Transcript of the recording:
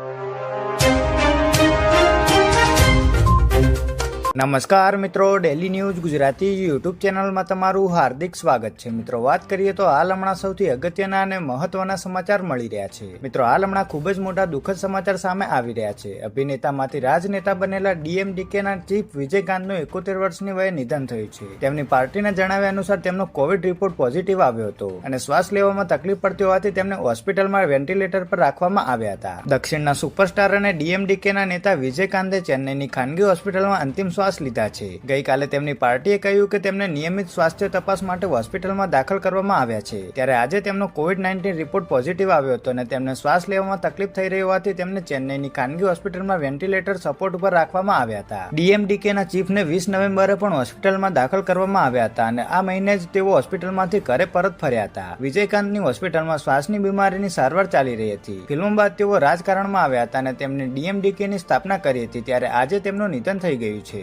you. નમસ્કાર મિત્રો daily news Gujarati YouTube ચેનલમાં તમારું હાર્દિક સ્વાગત છે. મિત્રો, વાત કરીએ તો હાલ હમણાં સૌથી અગત્યના અને મહત્વના સમાચાર મળી રહ્યા છે. મિત્રો, હાલ હમણાં ખૂબ જ મોટા દુઃખદ સમાચાર સામે આવી રહ્યા છે. અભિનેતામાંથી રાજનેતા બનેલા ડીએમડીકેના ચીફ વિજયકાંતનું એકોતેર વર્ષની વયે નિધન થયું છે. તેમની પાર્ટીના જણાવ્યા અનુસાર તેમનો કોવિડ રિપોર્ટ પોઝિટિવ આવ્યો હતો અને શ્વાસ લેવામાં તકલીફ પડતી હોવાથી તેમને હોસ્પિટલમાં વેન્ટિલેટર પર રાખવામાં આવ્યા હતા. દક્ષિણના સુપરસ્ટાર અને ડીએમડીકેના નેતા વિજયકાંતે ચેન્નઈની ખાનગી હોસ્પિટલમાં અંતિમ શ્વાસ લીધા છે. ગઈકાલે તેમની પાર્ટીએ કહ્યું કે તેમને નિયમિત સ્વાસ્થ્ય તપાસ માટે હોસ્પિટલમાં દાખલ કરવામાં આવ્યા છે. ત્યારે આજે તેમનો કોવિડ નાઇન્ટીન રિપોર્ટ પોઝિટિવ આવ્યો હતો અને તેમને શ્વાસ લેવામાં તકલીફ થઈ રહી હોવાથી તેમને ચેન્નઈની ખાનગી હોસ્પિટલમાં વેન્ટિલેટર સપોર્ટ ઉપર રાખવામાં આવ્યા હતા. ડીએમડીકેના ચીફને વીસ નવેમ્બરે પણ હોસ્પિટલમાં દાખલ કરવામાં આવ્યા હતા અને આ મહિને જ તેઓ હોસ્પિટલમાંથી ઘરે પરત ફર્યા હતા. વિજયકાંતની હોસ્પિટલમાં શ્વાસની બીમારીની સારવાર ચાલી રહી હતી. ફિલ્મ બાદ તેઓ રાજકારણમાં આવ્યા હતા અને તેમણે ડીએમડીકેની સ્થાપના કરી હતી. ત્યારે આજે તેમનું નિધન થઈ ગયું છે.